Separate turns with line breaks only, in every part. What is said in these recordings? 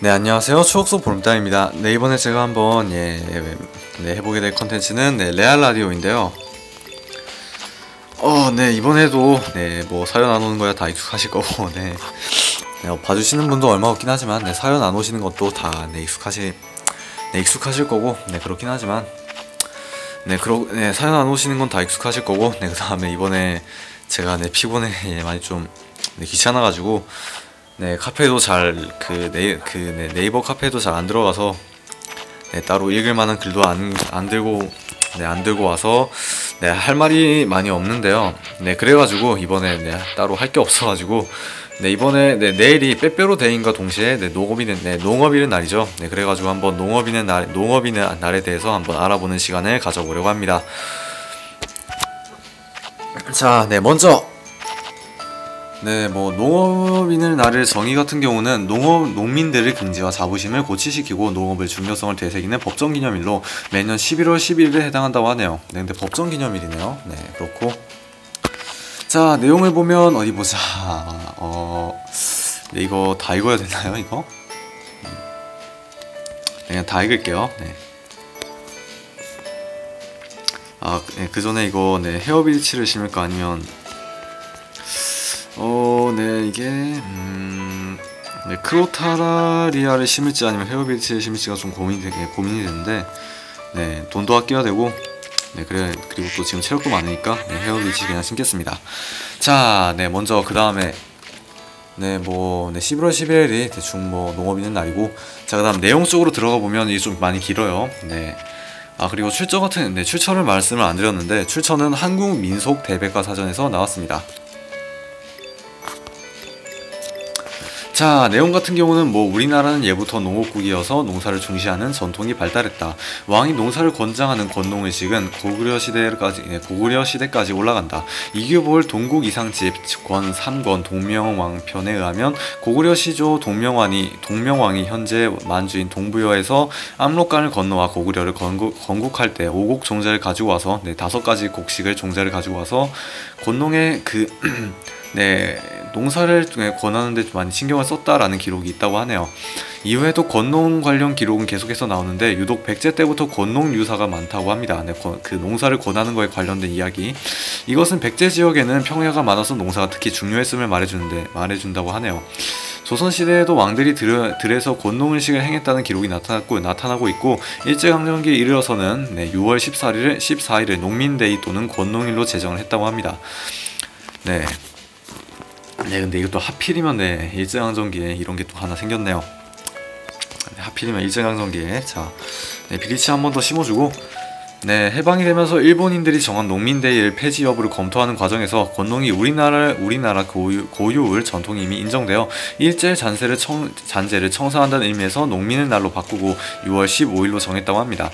네 안녕하세요. 추억속 보름달입니다. 네 이번에 제가 한번 예, 네, 해보게 될 컨텐츠는 네, 레알 라디오인데요. 어네 이번에도 네뭐 사연 안 오는 거야 다 익숙하실 거고 네, 네 어, 봐주시는 분도 얼마 없긴 하지만 네, 사연 안 오시는 것도 다 네, 익숙하실 네 익숙하실 거고 네 그렇긴 하지만 네 그러 네 사연 안 오시는 건 다 익숙하실 거고 네 그 다음에 이번에 제가 네 피곤해 예, 많이 좀 네, 귀찮아가지고 네 카페도 잘그 네이 그 네, 네이버 카페도 잘 안 들어가서 네, 따로 읽을 만한 글도 안 안 들고 네 안 들고 와서 네 할 말이 많이 없는데요. 네 그래가지고 이번에 네, 따로 할 게 없어가지고 네 이번에 네, 내일이 빼빼로 데이인과 동시에 네, 농업인의 네, 농업인의 날이죠. 네 그래가지고 한번 농업인의 날 농업인의 날에 대해서 한번 알아보는 시간을 가져보려고 합니다. 자, 네 먼저 네, 뭐 농업인의 날을 정의 같은 경우는 농업 농민들의 긍지와 자부심을 고취시키고 농업의 중요성을 되새기는 법정 기념일로 매년 11월 11일에 해당한다고 하네요. 네, 근데 법정 기념일이네요. 네, 그렇고 자 내용을 보면 어디 보자. 어, 네, 이거 다 읽어야 되나요? 이거? 음. 네, 그냥 다 읽을게요. 네. 아, 네, 그 전에 이거 네, 헤어빌치를 심을까 아니면 어, 네, 이게 음, 네, 크로타라리아를 심을지 아니면 헤어빌치를 심을지가 좀 고민이 되게 고민이 되는데, 네, 돈도 아껴야 되고, 네, 그래 그리고 또 지금 체력도 많으니까 네, 헤어빌치 그냥 심겠습니다. 자, 네, 먼저 그 다음에 네, 뭐, 네, 11월 11일이 대충 뭐 농업인의 날이고, 자, 그 다음 내용 쪽으로 들어가 보면 이게 좀 많이 길어요. 네. 아, 그리고 출처 같은, 네, 출처를 말씀을 안 드렸는데, 출처는 한국 민속 대백과 사전에서 나왔습니다. 자, 내용 같은 경우는 뭐 우리나라는 예부터 농업국이어서 농사를 중시하는 전통이 발달했다. 왕이 농사를 권장하는 권농의식은 고구려 시대까지 예, 고구려 시대까지 올라간다. 이규볼 동국 이상집 권 3권 동명왕편에 의하면 고구려 시조 동명왕이 동명왕이 현재 만주인 동부여에서 압록강을 건너와 고구려를 건국, 건국할 때 오곡 종자를 가지고 와서 네, 다섯 가지 곡식을 종자를 가지고 와서 권농의 그 네, 농사를 권하는데 많이 신경을 썼다라는 기록이 있다고 하네요. 이후에도 권농 관련 기록은 계속해서 나오는데 유독 백제 때부터 권농 유사가 많다고 합니다. 네, 그 농사를 권하는 거에 관련된 이야기. 이것은 백제 지역에는 평야가 많아서 농사가 특히 중요했음을 말해주는데 말해준다고 하네요. 조선 시대에도 왕들이 들, 들에서 권농의식을 행했다는 기록이 나타났고 나타나고 있고 일제강점기에 이르러서는 네, 6월 14일을 14일을 농민데이 또는 권농일로 제정을 했다고 합니다. 네. 네 근데 이것도 하필이면 네 일제강점기에 이런 게 또 하나 생겼네요 네, 하필이면 일제강점기에 자 네, 비리치 한 번 더 심어주고 네 해방이 되면서 일본인들이 정한 농민대일 폐지 여부를 검토하는 과정에서 권농이 우리나라 우리나라 고유, 고유울 전통이 이미 인정되어 일제 잔세를 청, 잔재를 청산한다는 의미에서 농민의 날로 바꾸고 6월 15일로 정했다고 합니다.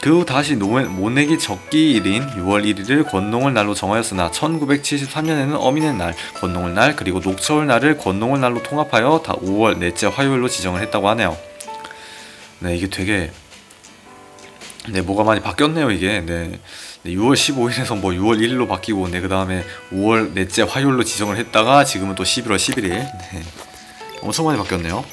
그 후 다시 모내기 적기일인 6월 1일을 권농을 날로 정하였으나 1973년에는 어민의 날, 권농을 날, 그리고 녹초월 날을 권농을 날로 통합하여 다 5월 넷째 화요일로 지정을 했다고 하네요. 네, 이게 되게 네, 뭐가 많이 바뀌었네요, 이게. 네. 네 6월 15일에서 뭐 6월 1일로 바뀌고 네, 그다음에 5월 넷째 화요일로 지정을 했다가 지금은 또 11월 11일. 네. 엄청 많이 바뀌었네요.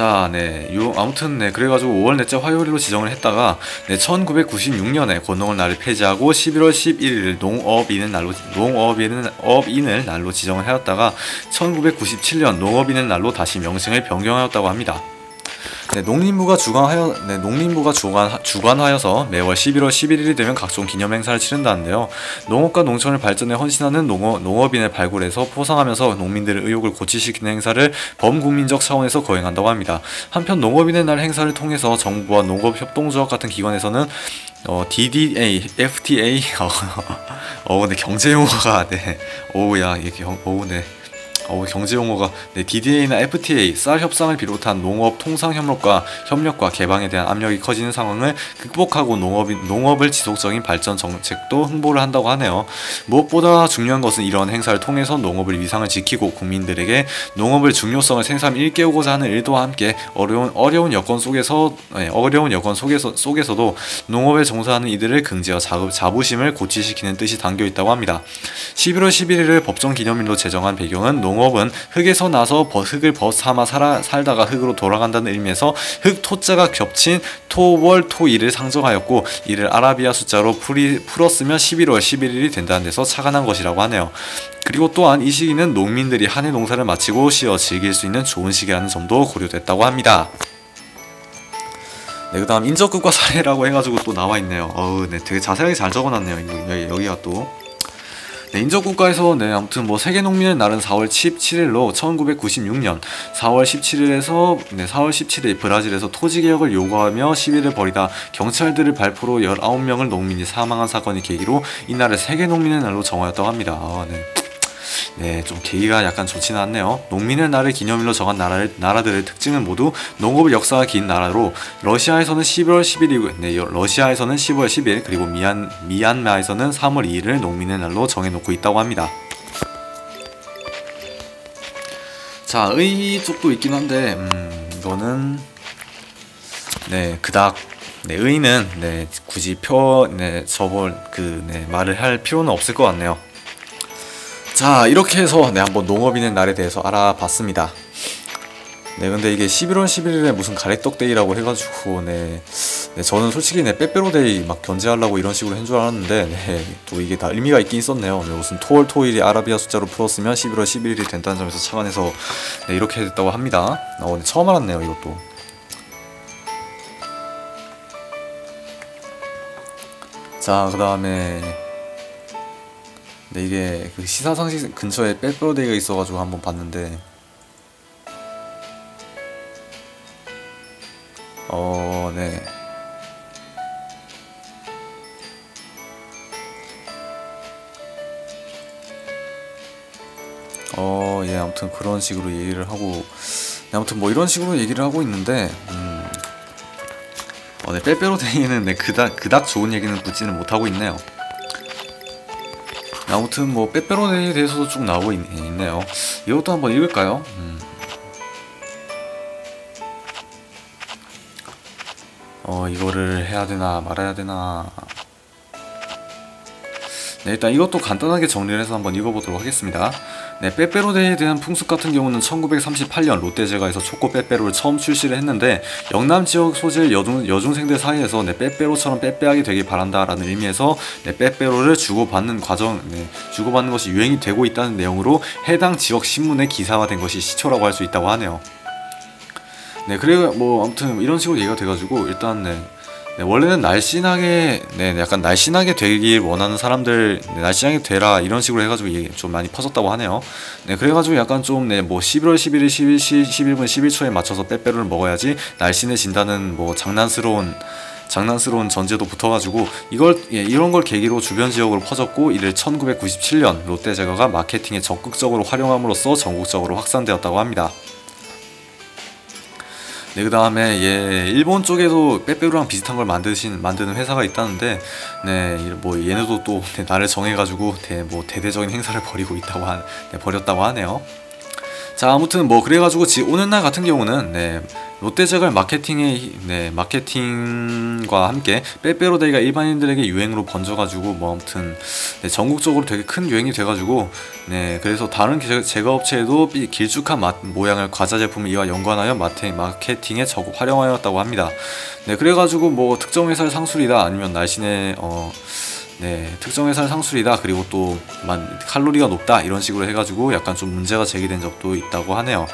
자, 네, 요 아무튼 네 그래가지고 5월 넷째 화요일로 지정을 했다가 네 1996년에 권농을 날을 폐지하고 11월 11일 농업인의 날로 농업인은 업인을 날로 지정을 하였다가 1997년 농업인의 날로 다시 명칭을 변경하였다고 합니다. 네, 농림부가 주관하여 네, 농림부가 주관 주관하여서 매월 11월 11일이 되면 각종 기념 행사를 치른다는데요. 농업과 농촌을 발전에 헌신하는 농업, 농업인을 발굴해서 포상하면서 농민들의 의욕을 고취시키는 행사를 범국민적 차원에서 거행한다고 합니다. 한편 농업인의 날 행사를 통해서 정부와 농업협동조합 같은 기관에서는 어, DDA, FTA 어 근데 경제 용어가 네. 오야 이게 어 네. 어, 경제 용어가 네, DDA나 FTA, 쌀 협상을 비롯한 농업 통상 협력과 협력과 개방에 대한 압력이 커지는 상황을 극복하고 농업 농업을 지속적인 발전 정책도 홍보를 한다고 하네요. 무엇보다 중요한 것은 이런 행사를 통해서 농업의 위상을 지키고 국민들에게 농업의 중요성을 생삼 일깨우고자 하는 일도와 함께 어려운 어려운 여건 속에서 네, 어려운 여건 속에서 속에서도 농업에 종사하는 이들의 긍지와 자부, 자부심을 고취시키는 뜻이 담겨 있다고 합니다. 11월 11일을 법정 기념일로 제정한 배경은 농업 농업은 흙에서 나서 버, 흙을 벗 삼아 살아, 살다가 흙으로 돌아간다는 의미에서 흙 토자가 겹친 토월 토일을 상정하였고 이를 아라비아 숫자로 풀이, 풀었으면 11월 11일이 된다는 데서 착안한 것이라고 하네요. 그리고 또한 이 시기는 농민들이 한해 농사를 마치고 쉬어 즐길 수 있는 좋은 시기라는 점도 고려됐다고 합니다. 네, 그 다음 인접국가 사례라고 해가지고 또 나와 있네요. 어우, 네, 되게 자세하게 잘 적어놨네요. 여기, 가 또. 네, 인접 국가에서 네, 아무튼 뭐 세계 농민의 날은 4월 17일로 1996년 4월 17일에서 네, 4월 17일 브라질에서 토지 개혁을 요구하며 시위를 벌이다 경찰들을 발포로 19명을 농민이 사망한 사건이 계기로 이날을 세계 농민의 날로 정하였다고 합니다. 아, 네. 네, 좀 계기가 약간 좋지는 않네요. 농민의 날을 기념일로 정한 나라를, 나라들의 특징은 모두 농업 역사가 긴 나라로 러시아에서는 11월 10일이고, 네, 러시아에서는 10월 10일 그리고 미얀 미얀마에서는 3월 2일을 농민의 날로 정해놓고 있다고 합니다. 자, 의 쪽도 있긴 한데, 음, 이거는 네 그닥 네, 의는 네 굳이 표 네 저볼 그 네, 말을 할 필요는 없을 것 같네요. 자 이렇게 해서 네 한번 농업인의 날에 대해서 알아봤습니다. 네 근데 이게 11월 11일에 무슨 가래떡데이라고 해가지고 네, 네 저는 솔직히 네 빼빼로데이 막 견제하려고 이런 식으로 한 줄 알았는데 네 또 이게 다 의미가 있긴 있었네요. 네, 무슨 토월 토일이 아라비아 숫자로 풀었으면 11월 11일이 된다는 점에서 착안해서 네 이렇게 됐다고 합니다. 어, 네, 처음 알았네요 이것도. 자 그 다음에 근데 이게 그 시사상식 근처에 빼빼로데이가 있어가지고 한번 봤는데 어, 네. 어, 예, 아무튼 그런 식으로 얘기를 하고, 네, 아무튼 뭐 이런 식으로 얘기를 하고 있는데, 음, 어, 네, 빼빼로데이는 네, 그닥, 그닥 좋은 얘기는 붙지는 못하고 있네요. 아무튼 뭐 빼빼로데이에 대해서도 쭉 나오고 있, 네요 이것도 한번 읽을까요? 음. 어 이거를 해야 되나 말아야 되나 네 일단 이것도 간단하게 정리를 해서 한번 읽어보도록 하겠습니다 네, 빼빼로데이에 대한 풍습 같은 경우는 1938년 롯데제과에서 초코 빼빼로를 처음 출시를 했는데 영남 지역 소재 여중, 여중생들 사이에서 네, 빼빼로처럼 빼빼하게 되길 바란다 라는 의미에서 네, 빼빼로를 주고받는 과정, 네, 주고받는 것이 유행이 되고 있다는 내용으로 해당 지역 신문에 기사화된 것이 시초라고 할 수 있다고 하네요. 네, 그래 뭐 아무튼 이런 식으로 얘기가 돼가지고 일단 네. 네, 원래는 날씬하게 네, 약간 날씬하게 되길 원하는 사람들 네, 날씬하게 되라 이런 식으로 해가지고 좀 많이 퍼졌다고 하네요. 네, 그래가지고 약간 좀 네, 뭐 11월 11일 11, 11분 11초에 맞춰서 빼빼로를 먹어야지 날씬해진다는 뭐 장난스러운 장난스러운 전제도 붙어가지고 이걸 예, 이런 걸 계기로 주변 지역으로 퍼졌고 이를 1997년 롯데제과가 마케팅에 적극적으로 활용함으로써 전국적으로 확산되었다고 합니다. 네, 그 다음에 예, 일본 쪽에도 빼빼로랑 비슷한 걸 만드신 만드는 회사가 있다는데, 네, 뭐 얘네도 또 네, 날을 정해가지고 대, 뭐 대대적인 행사를 벌이고 있다고 한, 네, 벌였다고 하네요. 자 아무튼 뭐 그래가지고 지 오는 날 같은 경우는 네 롯데제갈 마케팅의 네 마케팅과 함께 빼빼로데이가 일반인들에게 유행으로 번져가지고 뭐 아무튼 네, 전국적으로 되게 큰 유행이 돼가지고 네 그래서 다른 제과 업체에도 길쭉한 맛, 모양을 과자 제품을 이와 연관하여 마케, 마케팅에 적극 활용하였다고 합니다. 네 그래가지고 뭐 특정 회사의 상술이다 아니면 날씬의 어 네, 특정 회사의 상술이다. 그리고 또 칼로리가 높다. 이런 식으로 해가지고 약간 좀 문제가 제기된 적도 있다고 하네요.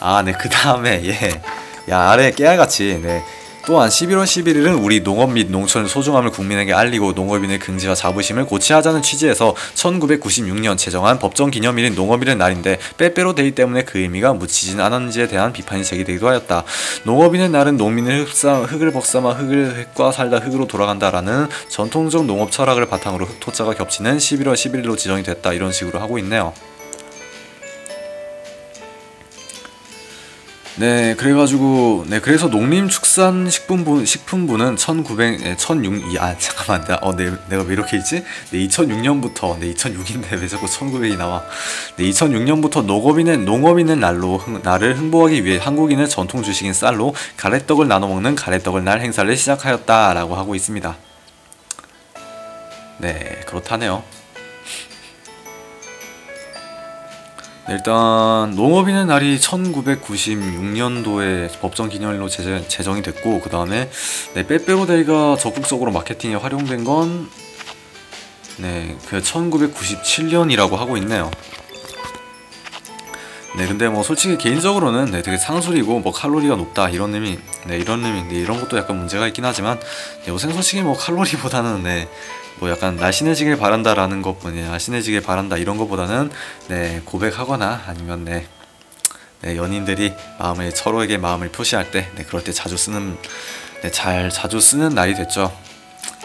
아, 네, 그 다음에 예, 야 아래 깨알같이 네. 또한 11월 11일은 우리 농업 및 농촌 소중함을 국민에게 알리고 농업인의 긍지와 자부심을 고취하자는 취지에서 1996년 제정한 법정 기념일인 농업일의 날인데 빼빼로 데이 때문에 그 의미가 묻히진 않았는지에 대한 비판이 제기되기도 하였다. 농업인의 날은 농민을 흙사, 흙을 벗삼아 흙을 흙과 살다 흙으로 돌아간다라는 전통적 농업 철학을 바탕으로 흙토자가 겹치는 11월 11일로 지정이 됐다 이런 식으로 하고 있네요. 네, 그래가지고 네 그래서 농림축산식품부 식품부는 1900 네, 1600아 잠깐만 나, 어 네, 내가 왜 이렇게 있지? 네 2006년부터 네 2006인데 왜 자꾸 1900이 나와? 네 2006년부터 농업인의 농업인의 날로 흥, 날을 흥보하기 위해 한국인의 전통 주식인 쌀로 가래떡을 나눠 먹는 가래떡을 날 행사를 시작하였다라고 하고 있습니다. 네, 그렇다네요. 네, 일단 농업인의 날이 1996년도에 법정 기념일로 제정, 제정 이 됐고 그 다음에 네, 빼빼로데이가 적극적으로 마케팅에 활용된 건 네, 그 1997년이라고 하고 있네요. 네, 근데 뭐 솔직히 개인적으로는 네, 되게 상술이고 뭐 칼로리가 높다 이런 의미, 네, 이런 의미, 네, 이런 것도 약간 문제가 있긴 하지만 네, 요새 솔직히 뭐 칼로리보다는 네, 뭐 약간 날씬해지길 바란다라는 것뿐이 날씬해지길 바란다 이런 것보다는 네, 고백하거나 아니면 네, 네, 연인들이 마음을 서로에게 마음을 표시할 때, 네, 그럴 때 자주 쓰는, 네, 잘 자주 쓰는 날이 됐죠.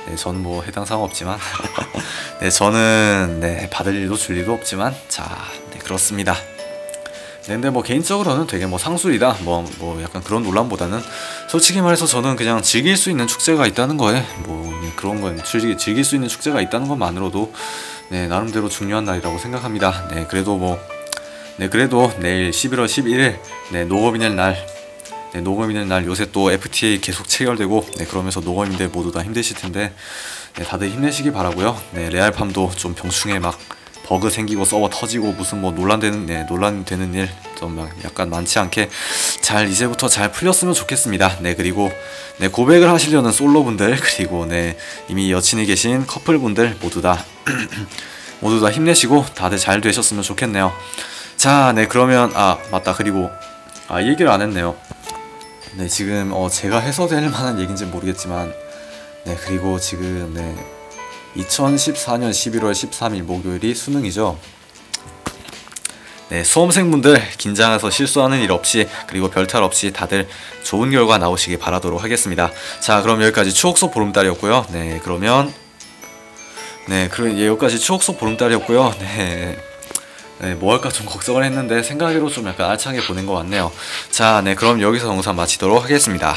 네, 저는 뭐 해당 사항 없지만, 네, 저는 네, 받을 일도 줄 일도 없지만, 자, 네, 그렇습니다. 네, 근데 뭐 개인적으로는 되게 뭐 상술이다 뭐, 뭐 약간 그런 논란보다는 솔직히 말해서 저는 그냥 즐길 수 있는 축제가 있다는 거에 뭐 네, 그런 건 즐기, 즐길 수 있는 축제가 있다는 것만으로도 네 나름대로 중요한 날이라고 생각합니다 네 그래도 뭐 네 그래도 내일 11월 11일 네 농업인의 날 네, 농업인의 날 요새 또 FTA 계속 체결되고 네, 그러면서 농업인들 모두 다 힘드실 텐데 네, 다들 힘내시기 바라고요. 네, 레알팜도 좀 병충해 막 버그 생기고 서버 터지고 무슨 뭐 논란되는 네, 논란되는 일 좀 약간 많지 않게 잘 이제부터 잘 풀렸으면 좋겠습니다. 네 그리고 네 고백을 하시려는 솔로분들 그리고 네 이미 여친이 계신 커플분들 모두 다 모두 다 힘내시고 다들 잘 되셨으면 좋겠네요. 자, 네 그러면 아 맞다 그리고 아이 얘기를 안 했네요. 네 지금 어 제가 해서 될 만한 얘기인지 모르겠지만 네 그리고 지금 네 2014년 11월 13일 목요일이 수능이죠. 네, 수험생분들 긴장해서 실수하는 일 없이 그리고 별탈 없이 다들 좋은 결과 나오시길 바라도록 하겠습니다. 자, 그럼 여기까지 추억 속 보름달이었고요. 네, 그러면 네, 그럼 여기까지 추억 속 보름달이었고요. 네. 네, 뭐 할까 좀 걱정을 했는데 생각으로 좀 약간 알차게 보낸 것 같네요. 자, 네, 그럼 여기서 영상 마치도록 하겠습니다.